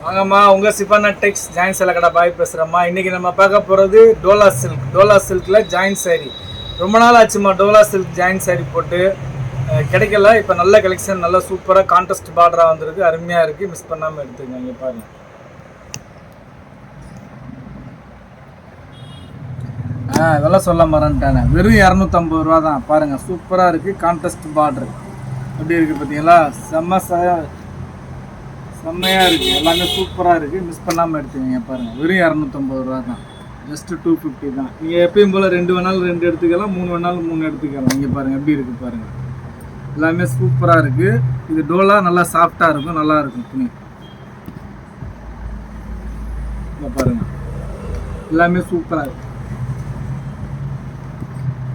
வாங்கம்மா உங்கள் சிபானா டெக்ஸ் ஜாயின் சேலை கடை பாய் பேசுகிறேம்மா இன்னைக்கு நம்ம பார்க்க போகிறது டோலா சில்க் டோலா சில்கில் ஜாயின் சாரி ரொம்ப நாள் ஆச்சுமா டோலா சில்க் ஜாயின் சாரி போட்டு கிடைக்கல. இப்போ நல்ல கலெக்ஷன் நல்ல சூப்பராக கான்டெஸ்ட் பார்டராக வந்திருக்கு. அருமையாக இருக்குது மிஸ் பண்ணாமல் எடுத்துங்க இங்கே பாருங்கள் ஆ இதெல்லாம் சொல்ல மறந்துட்டானே. வெறும் இரநூத்தம்பது ரூபா தான் பாருங்கள் சூப்பராக இருக்குது கான்டெஸ்ட் பார்டர் எப்படி இருக்குது பார்த்தீங்களா செம்ம செம்மையாக இருக்குது எல்லாமே சூப்பராக இருக்குது மிஸ் பண்ணாமல் எடுத்துக்கங்க பாருங்கள் வெறும் இரநூத்தம்பது ரூபா தான். ஜஸ்ட்டு டூ ஃபிஃப்டி தான். நீங்கள் எப்பயும் போல் ரெண்டு வேணாலும் ரெண்டு எடுத்துக்கலாம். மூணு வேணாலும் மூணு எடுத்துக்கலாம். இங்கே பாருங்கள் எப்படி இருக்குது பாருங்கள் எல்லாமே சூப்பராக இருக்குது இது டோலா நல்லா சாஃப்டாக இருக்கும். நல்லா இருக்கும். துணி. இங்கே பாருங்கள் எல்லாமே சூப்பராக இருக்குது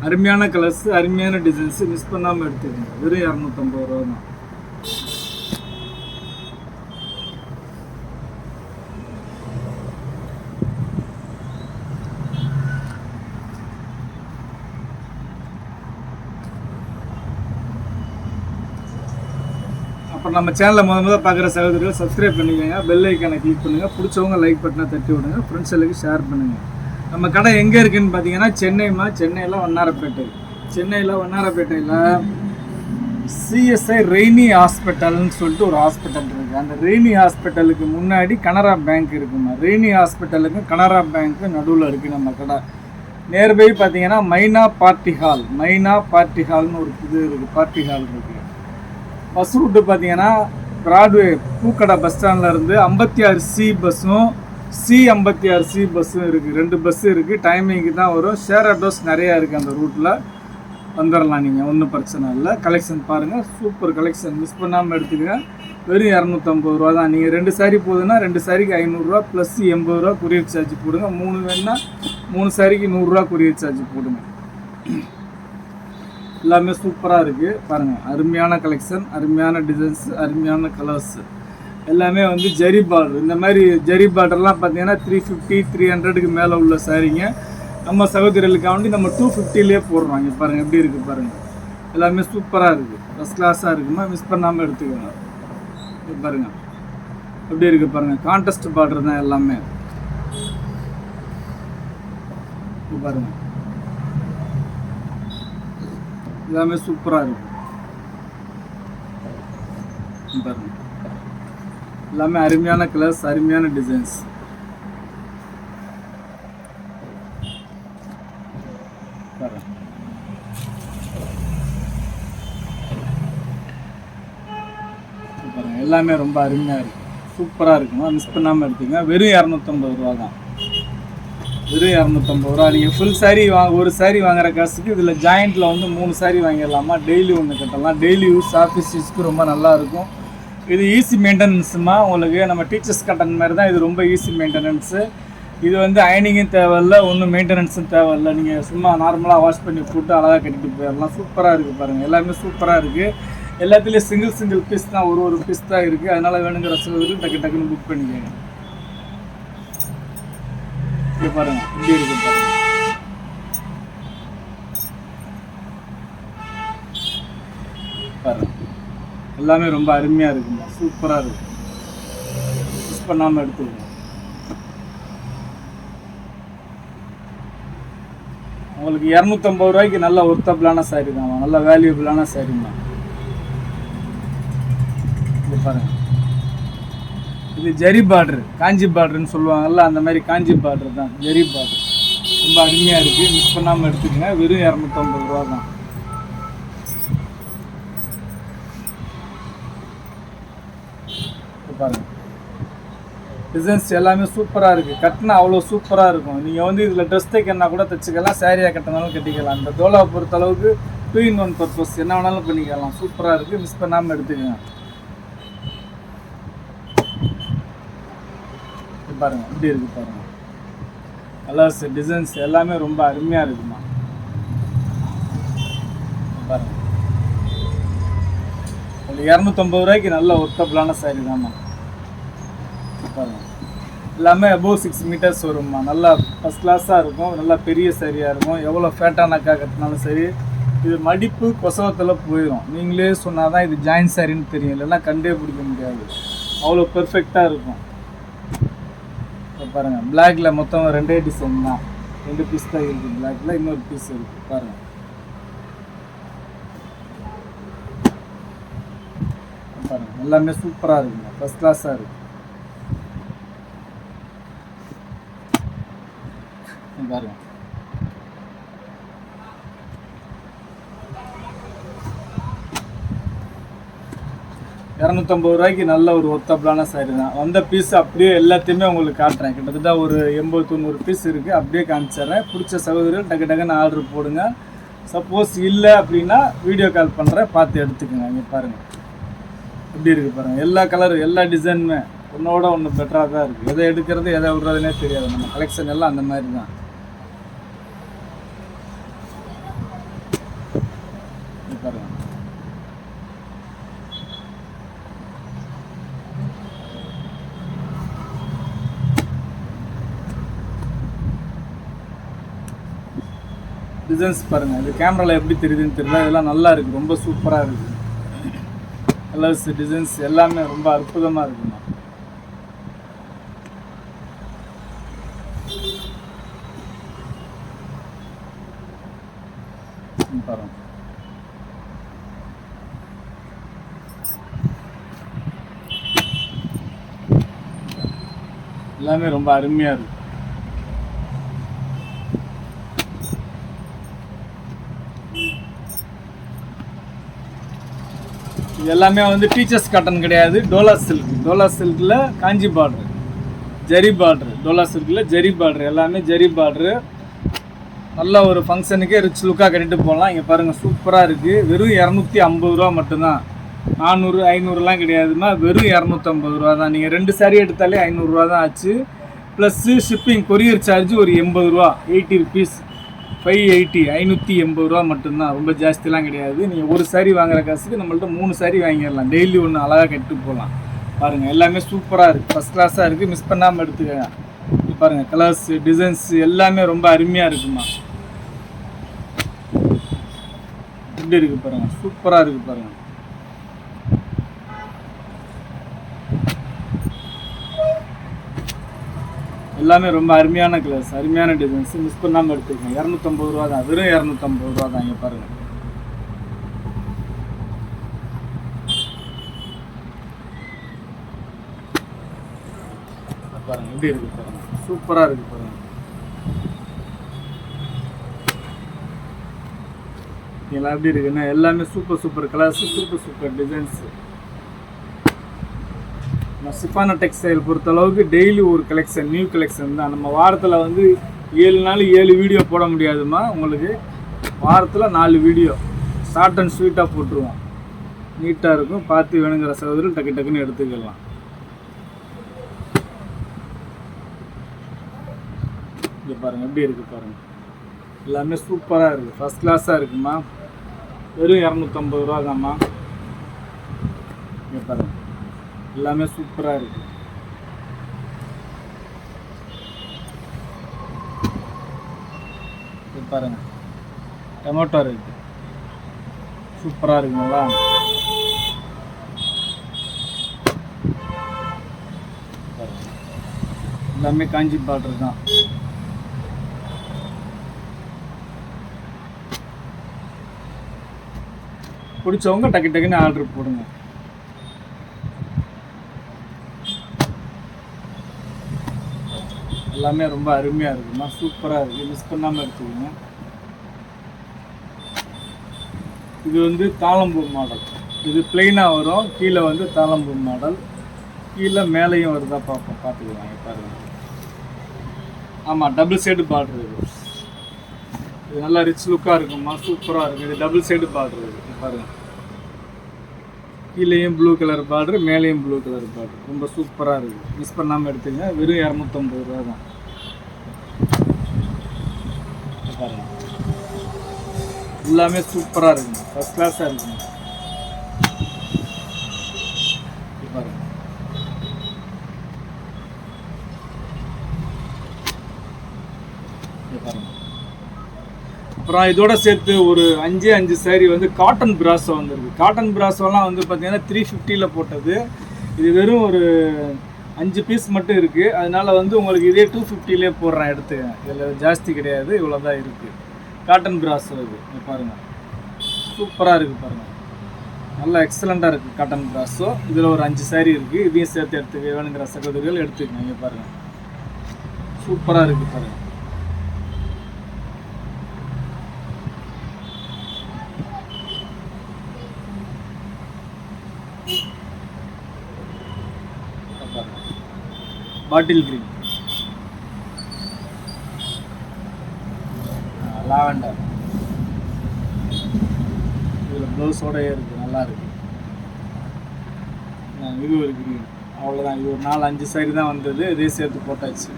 அருமையான கலர்ஸ் அருமையான டிசைன்ஸு மிஸ் பண்ணாமல் எடுத்துக்கோங்க. வெறும் இரநூத்தம்பது ரூபா தான். இப்போ நம்ம சேனலை முத முத பார்க்குற சகோதரிகள் சப்ஸ்கிரைப் பண்ணிக்கோங்க. பெல் ஐக்கானை கிளிக் பண்ணுங்கள் பிடிச்சவங்க லைக் பட்டனை தட்டி விடுங்க. ஃப்ரெண்ட்ஸ் ஷேர் பண்ணுங்கள் நம்ம கடை எங்கே இருக்குதுன்னு பார்த்தீங்கன்னா சென்னைமா சென்னையில் வண்ணாரப்பேட்டை. சென்னையில் வண்ணாரப்பேட்டையில் சிஎஸ்ஐ ரெய்னி ஹாஸ்பிட்டல்னு சொல்லிட்டு ஒரு ஹாஸ்பிட்டல் இருக்குது அந்த ரெய்னி ஹாஸ்பிட்டலுக்கு முன்னாடி கனரா பேங்க் இருக்குமா? ரெய்னி ஹாஸ்பிட்டலுக்கும் கனரா பேங்க்கு நடுவில் இருக்குது நம்ம கடை. நேர்பை பார்த்தீங்கன்னா Maina party hall Maina party ஹால்னு ஒரு இது இருக்குது பார்ட்டி ஹால் இருக்குது பஸ் ரூட்டு பார்த்தீங்கன்னா பிராட்வே பூக்கடை பஸ் ஸ்டாண்ட்லேருந்து ஐம்பத்தி ஆறு சி பஸ்ஸும் சி ஐம்பத்தி ஆறு சி பஸ்ஸும் இருக்குது ரெண்டு பஸ்ஸும் இருக்குது டைமிங்க்கு தான் வரும். ஷேர் ஆட்டோஸ் நிறையா இருக்குது அந்த ரூட்டில் வந்துடலாம் நீங்கள் ஒன்றும் பிரச்சனை இல்லை. கலெக்ஷன் பாருங்கள் சூப்பர் கலெக்ஷன் மிஸ் பண்ணாமல் எடுத்துக்கங்க. வெறும் இரநூத்தம்பது ரூபா தான். நீங்கள் ரெண்டு சாரி போகுதுன்னா ரெண்டு சாரிக்கு ஐநூறுரூவா ப்ளஸ் எண்பது ரூபா கொரியர் சார்ஜ் போடுங்க. மூணு வேணுன்னா மூணு சாரிக்கு நூறுரூவா கொரியர் சார்ஜ் போடுங்க. எல்லாமே சூப்பராக இருக்குது பாருங்கள் அருமையான கலெக்ஷன் அருமையான டிசைன்ஸ் அருமையான கலர்ஸ் எல்லாமே வந்து ஜெரி பார்டர் இந்த மாதிரி ஜெரி பார்டர்லாம் பார்த்தீங்கன்னா த்ரீ ஃபிஃப்டி த்ரீ ஹண்ட்ரடுக்கு மேலே உள்ள சாரீங்க நம்ம சகோதரர்களுக்காண்டி நம்ம டூ ஃபிஃப்டிலே போடுறோம். இங்கே பாருங்கள் எப்படி இருக்குது பாருங்கள் எல்லாமே சூப்பராக இருக்குது ஃபஸ்ட் கிளாஸாக இருக்குமா? மிஸ் பண்ணாமல் எடுத்துக்கோங்க பாருங்கள் எப்படி இருக்குது பாருங்கள் கான்டெஸ்ட் பார்டர் தான் எல்லாமே. பாருங்கள் எல்லாமே சூப்பராக இருக்கும் பாருங்க. எல்லாமே அருமையான கலர்ஸ் அருமையான டிசைன்ஸ் பாருங்க. எல்லாமே ரொம்ப அருமையாக இருக்கும் சூப்பராக இருக்குமா மிஸ் பண்ணாமல் எடுத்துங்க வெறும் இரநூத்தம்பது ரூபா தான் வெறும் இரநூத்தம்பது ரூபா. நீங்கள் ஃபுல் saree வாங்க ஒரு saree வாங்குற காசுக்கு இதில் ஜாயிண்ட்டில் வந்து மூணு saree வாங்கிடலாமா? டெய்லி ஒன்று கட்டலாம். டெய்லி யூஸ் ஆஃபீஸ் யூஸ்க்கு ரொம்ப நல்லா இருக்கும். இது ஈஸி மெயின்டெனன்ஸுமா உங்களுக்கு நம்ம டீச்சர்ஸ் கட்டன் மாதிரி தான் இது ரொம்ப ஈஸி மெயின்டெனன்ஸு இது வந்து அயனிங்கும் தேவையில்ல ஒன்றும் மெயின்டெனன்ஸும் தேவையில்ல. நீங்கள் சும்மா நார்மலாக வாஷ் பண்ணி போட்டு அழகாக கட்டிட்டு போயிடலாம். சூப்பராக இருக்குது பாருங்கள் எல்லாமே சூப்பராக இருக்குது எல்லாத்துலேயும் சிங்கிள் சிங்கிள் பீஸ் தான் ஒரு ஒரு பீஸ் தான் இருக்குது அதனால் வேணுங்கிற சகோதரி டக்கு டக்குன்னு புக் பண்ணிக்கோங்க. இங்க பாருங்க இப்படி இருக்கு பாருங்க. பாருங்க. எல்லாமே ரொம்ப அருமையாக இருக்குங்க சூப்பராக இருக்கு. மிஸ் பண்ணாமல் எடுத்துக்கோங்க. உங்களுக்கு இரநூத்தம்பது ரூபாய்க்கு நல்ல ஒர்த்தபிளான சாரி தான் நல்ல வேல்யூபிளான சாரிமா இது பாருங்க. இது ஜரி பார்டர் காஞ்சி பார்டர்னு சொல்லுவாங்கல்ல அந்த மாதிரி காஞ்சி பார்டர் தான் ஜரி பார்டர். ரொம்ப அருமையாக இருக்குது மிஸ் பண்ணாமல் எடுத்துக்கங்க. வெறும் இரநூத்தம்பது ரூபா தான். டிசைன்ஸ் எல்லாமே சூப்பராக இருக்குது கட்டினா அவ்வளோ சூப்பராக இருக்கும். நீங்கள் வந்து இதில் ட்ரெஸ் தைக்கணும்னா கூட தைச்சிக்கலாம் சேரீயாக கட்டினாலும் கட்டிக்கலாம். இந்த தோலா பொறுத்த அளவுக்கு டூ இன் ஒன் பர்பஸ் என்ன வேணாலும் பண்ணிக்கலாம். சூப்பராக இருக்குது மிஸ் பண்ணாமல் எடுத்துக்கோங்க. பாருங்கள் பாருங்க இருக்குது இருக்கு பாருங்க. கலர்ஸ் டிசைன்ஸ் எல்லாமே ரொம்ப அருமையா இருக்குமா? பாருங்கள் பாருங்க. ஒரு இரநூத்தம்பது ரூபாய்க்கு நல்ல ஒர்க்கபிளான சாரி தான்மா. பாருங்கள் பாருங்க. எல்லாமே அபோவ் சிக்ஸ் மீட்டர்ஸ் வரும்மா. நல்லா ஃபஸ்ட் கிளாஸாக இருக்கும். நல்லா பெரிய சரியாக இருக்கும். எவ்வளோ ஃபேட்டான அக்கா சரி இது மடிப்பு கொசவத்தில் போயிடும் நீங்களே சொன்னால் தான் இது ஜாயின் சாரின்னு தெரியும். இல்லைன்னா கண்டே பிடிக்க முடியாது. அவ்வளோ பெர்ஃபெக்டாக இருக்கும். இப்போ பாருங்கள் பிளாக்ல மொத்தம் ரெண்டே டிசைன் தான். ரெண்டு பீஸ் தான் இருக்குது பிளாக்ல இன்னொரு பீஸ் இருக்குது பாருங்கள் பாருங்கள் எல்லாமே சூப்பராக இருக்குங்க. ஃபஸ்ட் கிளாஸாக இருக்கு. பாருங்கள் இரநூத்தம்பது ரூபாய்க்கு நல்ல ஒரு ஒத்தபிளான சாரி தான். வந்த பீஸ் அப்படியே எல்லாத்தையுமே உங்களுக்கு காட்டுறேன். கிட்டத்தட்ட ஒரு எண்பது தொண்ணூறு பீஸ் இருக்குது அப்படியே காமிச்சிடுறேன். பிடிச்ச சகோதரிகள் டக்கு டக்குன்னு ஆர்டர் போடுங்க. சப்போஸ் இல்லை அப்படின்னா வீடியோ கால் பண்ணுறேன் பார்த்து எடுத்துக்கோங்க. இங்கே பாருங்கள் எப்படி இருக்குது பாருங்கள் எல்லா கலரும் எல்லா டிசைனுமே ஒன்றோட ஒன்று பெட்டராக தான் இருக்குது எதை எடுக்கிறது எதை விடுறதுனே தெரியாது. நம்ம கலெக்ஷன் எல்லாம் அந்த மாதிரி தான் இங்க பாருங்க டிசைன்ஸ் பாருங்கள் இது கேமராவில் எப்படி தெரியுதுன்னு தெரியல. இதெல்லாம் நல்லா இருக்குது ரொம்ப சூப்பராக இருக்குது கலர்ஸ் டிசைன்ஸ் எல்லாமே ரொம்ப அற்புதமாக இருக்குமா பாருங்க. எல்லாமே ரொம்ப அருமையாக இருக்குது இது எல்லாமே வந்து டீச்சர்ஸ் காட்டன் கிடையாது. டோலா சில்க் டோலா சில்கில் காஞ்சி பார்ட்ரு ஜெரி பார்ட்ரு டோலா சில்கில் ஜெரி பார்ட்ரு எல்லாமே ஜெரி பார்ட்ரு நல்ல ஒரு ஃபங்க்ஷனுக்கே ரிச் லுக்காக கட்டிட்டு போகலாம். இங்கே பாருங்கள் சூப்பராக இருக்குது வெறும் இரநூத்தி ஐம்பது ரூபா மட்டும்தான். நானூறு ஐநூறுலாம் கிடையாதுன்னா வெறும் இரநூத்தம்பது ரூபா தான். நீங்கள் ரெண்டு சாரீ எடுத்தாலே ஐநூறுரூவா தான் ஆச்சு. ப்ளஸ்ஸு ஷிப்பிங் கொரியர் சார்ஜ் ஒரு எண்பது ரூபா. எயிட்டி ருபீஸ் ஃபைவ் எயிட்டி ஐநூற்றி எண்பது ரூபா மட்டும்தான். ரொம்ப ஜாஸ்திலாம் கிடையாது. நீங்கள் ஒரு சாரி வாங்குற காசுக்கு நம்மள்ட்ட மூணு சாரி வாங்கிடலாம். டெய்லி ஒன்று அழகாக கட்டு போகலாம் பாருங்கள் எல்லாமே சூப்பராக இருக்குது ஃபஸ்ட் கிளாஸாக இருக்குது மிஸ் பண்ணாமல் எடுத்துக்கோங்க. பாருங்கள் கலர்ஸ் டிசைன்ஸ் எல்லாமே ரொம்ப அருமையாக இருக்குமா? எப்படி இருக்குது பாருங்கள் சூப்பராக இருக்குது பாருங்கள் எல்லாமே ரொம்ப அருமையான கிளாஸ் அருமையான டிசைன்ஸ் மிஸ் பண்ணாமல் எடுத்துக்கோங்க. இரநூத்தம்பது ரூபா தான். வெறும் இரநூத்தம்பது ரூபா தான் இங்கே பாருங்க. பாருங்க எப்படி இருக்கு பாருங்க. சூப்பராக இருக்கு பாருங்க. எல்லாம் எப்படி இருக்குன்னா எல்லாமே super super colours super super designs சிஃபானா சிப்பான டெக்ஸ்டைல் பொறுத்தளவுக்கு டெய்லி ஒரு கலெக்ஷன் நியூ கலெக்ஷன் தான். நம்ம வாரத்தில் வந்து ஏழு நாள் ஏழு வீடியோ போட முடியாதுமா உங்களுக்கு. வாரத்தில் நாலு வீடியோ ஷார்ட் அண்ட் ஸ்வீட்டாக போட்டுருவோம். நீட்டாக இருக்கும். பார்த்து வேணுங்கிற சகோதரர் டக்கு டக்குன்னு எடுத்துக்கலாம். இங்கே பாருங்கள் எப்படி இருக்குது பாருங்கள் எல்லாமே சூப்பராக இருக்குது ஃபஸ்ட் கிளாஸாக இருக்குமா? வெறும் இரநூத்தம்பது ரூபா தாம்மா இங்கே பாருங்கள் எல்லாமே சூப்பராக இருக்குது இது பாருங்கள் டொமேட்டோ இருக்குது சூப்பராக இருக்குங்களா? எல்லாமே காஞ்சி பாட்ரு தான். பிடிச்சவங்க டக்கு டக்குன்னு ஆர்டர் போடுங்க. எல்லாமே ரொம்ப அருமையாக இருக்குமா? சூப்பராக இருக்குது மிஸ் பண்ணாமல் எடுத்துக்கோங்க. இது வந்து தாளம்பூ மாடல். இது பிளெயினாக வரும். கீழே வந்து தாளம்பூ மாடல். கீழே மேலேயும் வருதா பார்ப்போம் பார்த்துக்கலாம் பாருங்கள் ஆமாம் டபுள் சைடு பார்டர் இது இது நல்லா ரிச் லுக்காக இருக்குமா? சூப்பராக இருக்குது இது டபுள் சைடு பார்டர் இருக்குது பாருங்கள் கீழேயும் ப்ளூ கலர் பார்டர் மேலேயும் ப்ளூ கலர் பார்டர் ரொம்ப சூப்பராக இருக்குது மிஸ் பண்ணாமல் எடுத்துங்க வெறும் இரநூத்தம்பது ரூபா தான். எல்லாமே சூப்பராக இருக்குங்க ஃபஸ்ட் கிளாஸாக இருக்குங்க பாருங்க. பாருங்க. அப்புறம் இதோட சேர்த்து ஒரு அஞ்சு அஞ்சு saree வந்து காட்டன் பிராஸோ வந்துருக்கு காட்டன் பிராஸோலாம் வந்து பார்த்தீங்கன்னா த்ரீ ஃபிஃப்டியில் போட்டது. இது வெறும் ஒரு அஞ்சு பீஸ் மட்டும் இருக்குது அதனால வந்து உங்களுக்கு இதே டூ ஃபிஃப்டிலே போடுறேன் எடுத்துக்கங்க இதில் ஜாஸ்தி கிடையாது. இவ்வளோ தான் இருக்குது காட்டன் பிராஸோ இது. பாருங்கள் சூப்பராக இருக்குது பாருங்கள் நல்லா எக்ஸலண்ட்டாக இருக்குது காட்டன் பிராஸோ இதில் ஒரு அஞ்சு saree இருக்குது இதையும் சேர்த்து எடுத்துக்க வேணுங்கிற சகோதரிகள் எடுத்துக்கங்க. இங்கே பாருங்கள் சூப்பராக இருக்குது பாருங்கள் பாட்டில் கிரீன் லாவெண்டர். இதில் ப்ளவுஸோடயே இருக்குது நல்லா இருக்கு. இது ஒரு கிரீன் அவ்வளோதான் இது ஒரு நாலு அஞ்சு சைடு தான் வந்தது. இதே சேர்த்து போட்டாச்சு.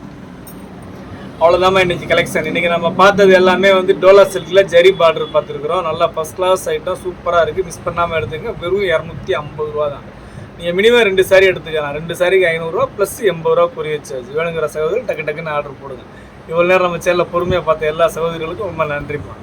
அவ்வளோதாம்மா இன்னைக்கு கலெக்ஷன் இன்னைக்கு நம்ம பார்த்தது எல்லாமே வந்து டோலா சில்கில் ஜெரி பார்டர் பார்த்துருக்குறோம். நல்லா ஃபஸ்ட் கிளாஸ் ஐட்டம் சூப்பராக இருக்குது மிஸ் பண்ணாமல் எடுத்துங்க வெறும் இரநூத்தி ஐம்பது ரூபா தான் நீங்கள் மினிமம் ரெண்டு சாரி எடுத்துக்கலாம். ரெண்டு சாரிக்கு ஐநூறுரூவா ப்ளஸ் எண்பது ரூபா குறி வச்சாச்சு. வேணுங்கிற சகோதரி டக்கு டக்குன்னு ஆர்டர் போடுங்க. இவ்வளோ நேரம் நம்ம சேனலில் பொறுமையாக பார்த்த எல்லா சகோதரிகளுக்கும் ரொம்ப நன்றிப்பா